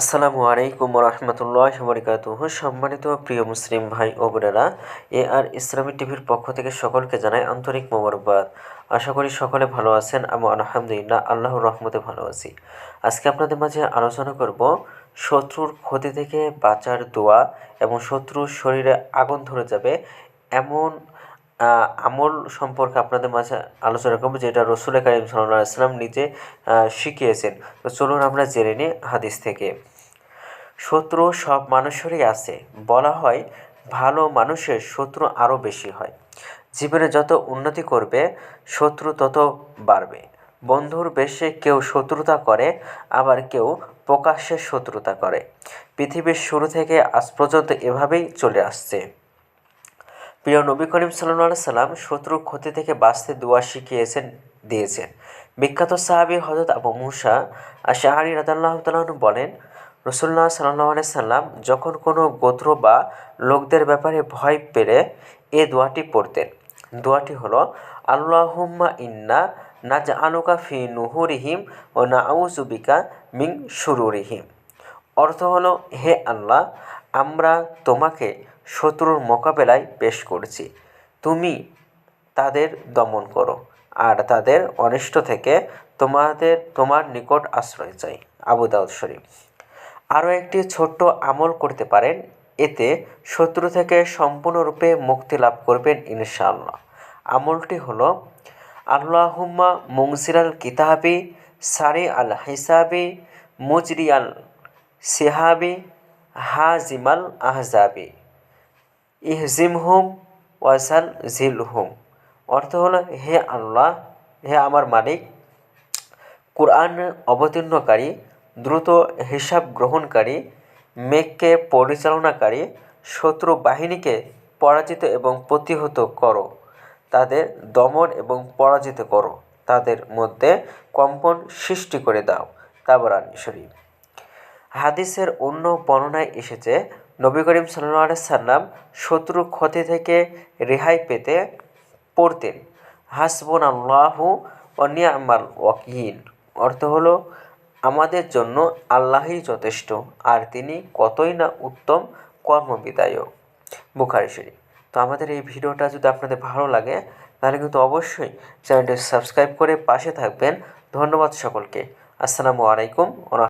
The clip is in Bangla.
আসসালামু আলাইকুম রহমতুল্লাহ বরকাত সম্মানিত প্রিয় মুসলিম ভাই ও বোনেরা, এ আর ইসলামী টিভির পক্ষ থেকে সকলকে জানাই আন্তরিক মোবারকবাদ। আশা করি সকলে ভালো আছেন, আমি আলহামদুলিল্লাহ আল্লাহর রহমতে ভালো আছি। আজকে আপনাদের মাঝে আলোচনা করব শত্রুর ক্ষতি থেকে বাঁচার দোয়া এবং শত্রুর শরীরে আগুন ধরে যাবে এমন আমল সম্পর্কে আপনাদের মাঝে আলোচনা করব, যেটা রসুল করিম সাল্লাহ ইসলাম নিজে শিখিয়েছেন। তো চলুন আমরা জেনে নিই হাদিস থেকে। শত্রু সব মানুষেরই আছে। বলা হয়, ভালো মানুষের শত্রু আরও বেশি হয়। জীবনে যত উন্নতি করবে, শত্রু তত বাড়বে। বন্ধুর বেশে কেউ শত্রুতা করে, আবার কেউ প্রকাশ্যে শত্রুতা করে। পৃথিবীর শুরু থেকে আজ পর্যন্ত এভাবেই চলে আসছে। প্রিয় নবী করিম সাল্লাহ সাল্লাম শত্রুর ক্ষতি থেকে বাঁচতে দোয়া শিখিয়েছেন, দিয়েছেন। বিখ্যাত সাহাবি হজরত আবু মুসা আর শাহারি রাদাল্লাহ তালন বলেন রসুল্লাহ সাল্লাহ সাল্লাম যখন কোনো গোত্র বা লোকদের ব্যাপারে ভয় পেলে, এ দোয়াটি পড়তেন। দোয়াটি হলো, আল্লাহুম্মা ইন্না নাজ আনুকা ফি নুহুরিহিম ও না আউজুবিকা মিং সুরুরিহিম অর্থ হলো, হে আল্লাহ, আমরা তোমাকে শত্রুর মোকাবেলায় পেশ করছি। তুমি তাদের দমন করো, আর তাদের অনিষ্ট থেকে তোমাদের, তোমার নিকট আশ্রয় চাই। আবু দাউদ শরীফ। আরও একটি ছোট্ট আমল করতে পারেন। এতে শত্রু থেকে সম্পূর্ণরূপে মুক্তি লাভ করবেন ইনশাআল্লাহ। আমলটি হলো, আল্লাহুম্মা মুংসিরাল কিতাবি সারি আল হিসাবি মুজরি আল সিহাবি হাজিমাল আহজাবি। ইহজিমহুম ওয়াসাল জিলহুম অর্থ হলো, হে আল্লাহ, হে আমার মালিক, কোরআন অবতীর্ণকারী, দ্রুত হিসাব গ্রহণকারী, মেঘকে পরিচালনাকারী, শত্রু বাহিনীকে পরাজিত এবং প্রতিহত করো। তাদের দমন এবং পরাজিত করো। তাদের মধ্যে কম্পন সৃষ্টি করে দাও। তাবরানি শরীফ। হাদিসের অন্য বর্ণনায় এসেছে, নবী করিম সাল্লাহ সাল্লাম শত্রু ক্ষতি থেকে রেহাই পেতে পড়তেন। হাসবন আল্লাহু অনিয়ামাল ওয়াকিল। অর্থ হলো, আমাদের জন্য আল্লাহই যথেষ্ট, আর তিনি কতই না উত্তম কর্মবিদায়ক। বুখারি শরীফ। তো আমাদের এই ভিডিওটা যদি আপনাদের ভালো লাগে, তাহলে কিন্তু অবশ্যই চ্যানেলটি সাবস্ক্রাইব করে পাশে থাকবেন। ধন্যবাদ সকলকে। আসসালামু আলাইকুম